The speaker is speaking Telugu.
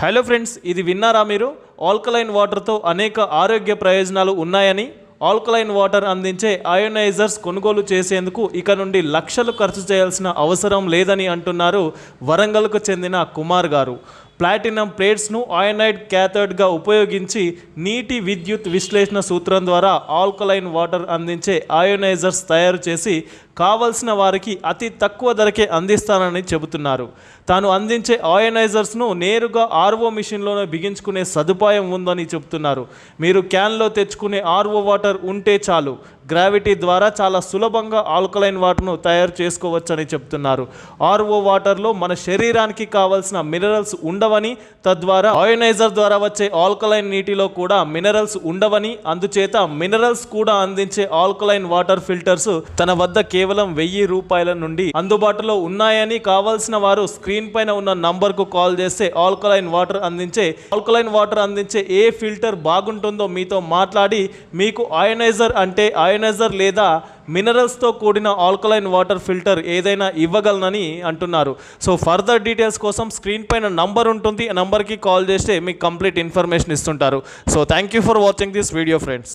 హలో ఫ్రెండ్స్ ఇది విన్నారా మీరు? ఆల్కలైన్ వాటర్తో అనేక ఆరోగ్య ప్రయోజనాలు ఉన్నాయని ఆల్కలైన్ వాటర్ అందించే అయోనైజర్స్ కొనుగోలు చేసేందుకు ఇక నుండి లక్షలు ఖర్చు చేయాల్సిన అవసరం లేదని అంటున్నారు వరంగల్కు చెందిన కుమార్ గారు. ప్లాటినం ప్లేట్స్ను ఆయోనైడ్ క్యాథర్డ్గా ఉపయోగించి నీటి విద్యుత్ విశ్లేషణ సూత్రం ద్వారా ఆల్కలైన్ వాటర్ అందించే అయోనైజర్స్ తయారు చేసి కావలసిన వారికి అతి తక్కువ ధరకే అందిస్తానని చెబుతున్నారు. తాను అందించే ఆయనైజర్స్ను నేరుగా ఆర్ఓ మిషన్లోనే బిగించుకునే సదుపాయం ఉందని చెబుతున్నారు. మీరు క్యాన్లో తెచ్చుకునే ఆర్ఓ వాటర్ ఉంటే చాలు. గ్రావిటీ ద్వారా చాలా సులభంగా ఆల్కలైన్ వాటర్ను తయారు చేసుకోవచ్చని చెప్తున్నారు ఆర్ఓ వాటర్లో మన శరీరానికి కావాల్సిన మినరల్స్ ఉండవని తద్వారా ఆయనైజర్ ద్వారా వచ్చే ఆల్కలైన్ నీటిలో కూడా మినరల్స్ ఉండవని అందుచేత మినరల్స్ కూడా అందించే ఆల్కలైన్ వాటర్ ఫిల్టర్స్ తన వద్ద కేవలం కేవలం వెయ్యి రూపాయల నుండి అందుబాటులో ఉన్నాయని కావాల్సిన వారు స్క్రీన్ పైన ఉన్న నంబర్కు కాల్ చేస్తే ఆల్కలైన్ వాటర్ అందించే ఆల్కలైన్ వాటర్ అందించే ఏ ఫిల్టర్ బాగుంటుందో మీతో మాట్లాడి మీకు అయనైజర్ అంటే అయనైజర్ లేదా మినరల్స్తో కూడిన ఆల్కలైన్ వాటర్ ఫిల్టర్ ఏదైనా ఇవ్వగలనని అంటున్నారు. సో ఫర్దర్ డీటెయిల్స్ కోసం స్క్రీన్ పైన నంబర్ ఉంటుంది ఆ నంబర్కి కాల్ చేస్తే మీకు కంప్లీట్ ఇన్ఫర్మేషన్ ఇస్తుంటారు. So thank you for watching this video friends.